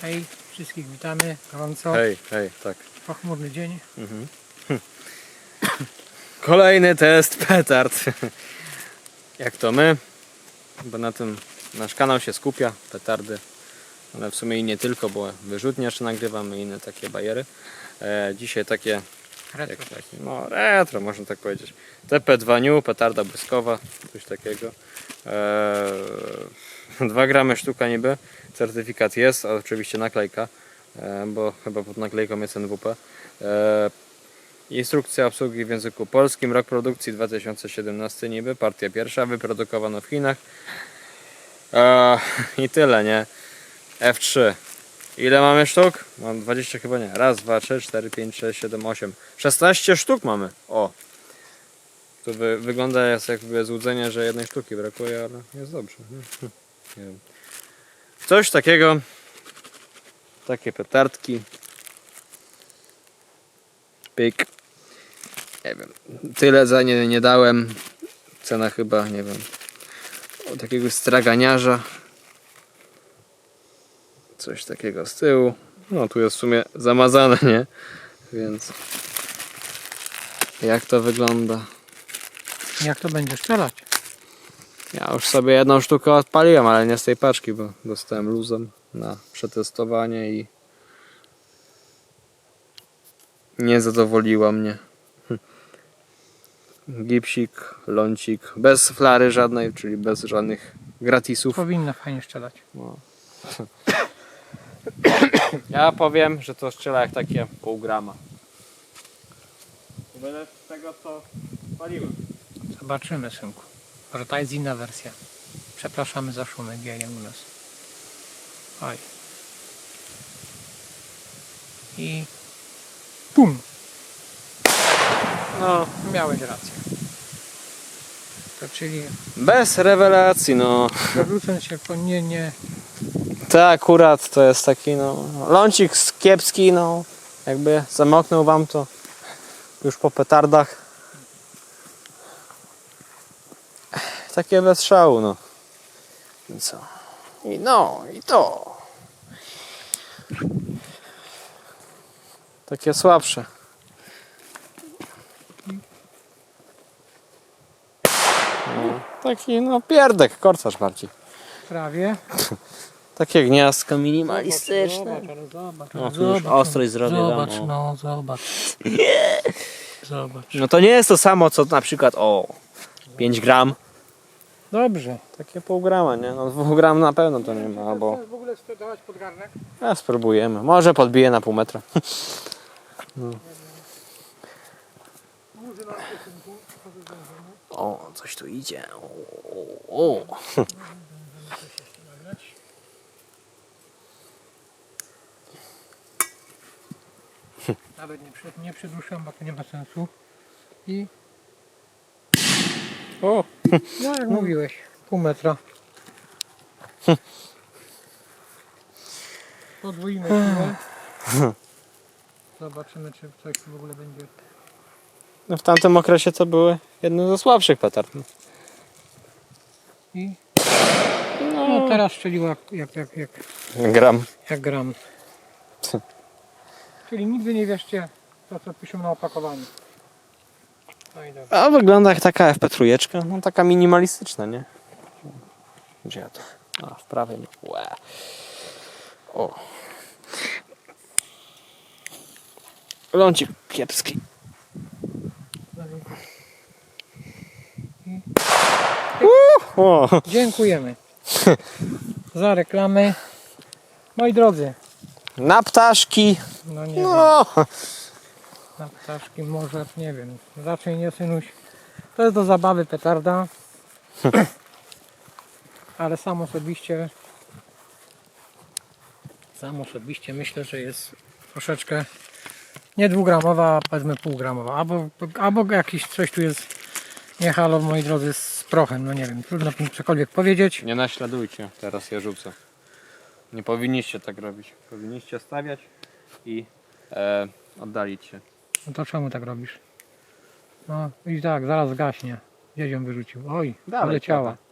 Hej, wszystkich witamy gorąco. Hej, hej, tak. Pochmurny dzień. Kolejny test petard. Jak to my, bo na tym nasz kanał się skupia, petardy. Ale w sumie i nie tylko, bo wyrzutnie jeszcze nagrywamy inne takie bajery. E, dzisiaj takie, Retro. jak, no retro można tak powiedzieć. TP2 New, petarda błyskowa, coś takiego. E, 2 gramy sztuka niby, certyfikat jest, a oczywiście naklejka, e, bo chyba pod naklejką jest NWP. E, Instrukcja obsługi w języku polskim, rok produkcji 2017 niby, partia pierwsza, wyprodukowano w Chinach. Eee, I tyle, nie? F3. Ile mamy sztuk? Mam 20 chyba nie. Raz, dwa, trzy, cztery, pięć, sześć, siedem, osiem. 16 sztuk mamy. O! To wy, wygląda jest jakby złudzenie, że jednej sztuki brakuje, ale jest dobrze. nie? Coś takiego. Takie petardki. Pyk. Nie wiem. Tyle za nie, nie dałem. Cena chyba, nie wiem. O takiego straganiarza. Coś takiego z tyłu. No tu jest w sumie zamazane, nie? Więc. Jak to wygląda? Jak to będzie strzelać? Ja już sobie jedną sztukę odpaliłem, ale nie z tej paczki, bo dostałem luzem na przetestowanie i nie zadowoliła mnie. Gipsik, lącik, bez flary żadnej, czyli bez żadnych gratisów. Powinna fajnie strzelać. No. Ja powiem, że to strzela jak takie pół grama. Będę z tego co paliłem. Zobaczymy, synku. Może ta jest inna wersja. Przepraszamy za szumek jajem u nas. Oj. I... Pum! No, Miałeś rację. To czyli bez rewelacji, no. producent się po- nie, nie... To akurat to jest taki no lącik kiepski, no jakby zamoknął wam to już po petardach. Takie bez szału, no. I co? I no, i to. Takie słabsze. No, taki no pierdek, korcarz bardziej. Prawie. Takie gniazdko minimalistyczne. Zobacz, ale zobacz. No, ale tu już zobacz, ostrość zrobię Zobacz, o. no, zobacz. Zobacz. No to nie jest to samo co na przykład o 5 gram. Dobrze. Takie pół grama, nie? No 2 gram na pewno to nie ma, bo w ogóle sprzedawać pod garnek? a, spróbujemy. Może podbiję na pół metra. No. O, coś tu idzie. O, o, o. Nawet nie, nie przedłużam, bo to nie ma sensu. I o. no jak mówiłeś, pół metra. Podwoimy siłę. Zobaczymy, czy coś w ogóle będzie. No w tamtym okresie to były jedne ze słabszych petard. no. I no teraz strzeliła jak, jak, jak, jak, Gram. jak gram. Czyli nigdy nie wierzcie to, co piszą na opakowaniu. No. A wygląda jak taka FP trójeczka, no taka minimalistyczna, nie? Gdzie ja to? A, w prawej. Łe. O. Lącik kiepski. O, Dziękujemy za reklamę. Moi drodzy, na ptaszki. no nie wiem, No. Na ptaszki może, nie wiem, raczej nie synuś. To jest do zabawy petarda. Ale sam osobiście sam osobiście myślę, że jest troszeczkę nie dwugramowa, powiedzmy półgramowa. Albo, albo jakiś coś tu jest nie halo, moi drodzy, z prochem. No nie wiem, trudno mi cokolwiek powiedzieć. Nie naśladujcie, teraz je rzucę. Nie powinniście tak robić. Powinniście stawiać i e, oddalić się. No to czemu tak robisz? No i tak, zaraz gaśnie. Gdzieś ją wyrzucił. Oj, Dalej, poleciała. tata.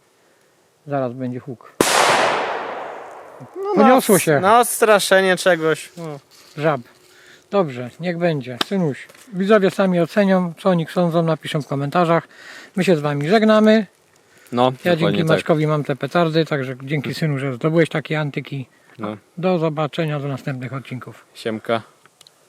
Zaraz będzie huk. Poniosło się. Na odstraszenie czegoś. No. Żab. Dobrze, niech będzie. Synuś, widzowie sami ocenią, co o nich sądzą, napiszą w komentarzach. My się z wami żegnamy. No, Ja dzięki tak. Maćkowi mam te petardy, także dzięki synu, że zdobyłeś takie antyki. No. Do zobaczenia do następnych odcinków. Siemka.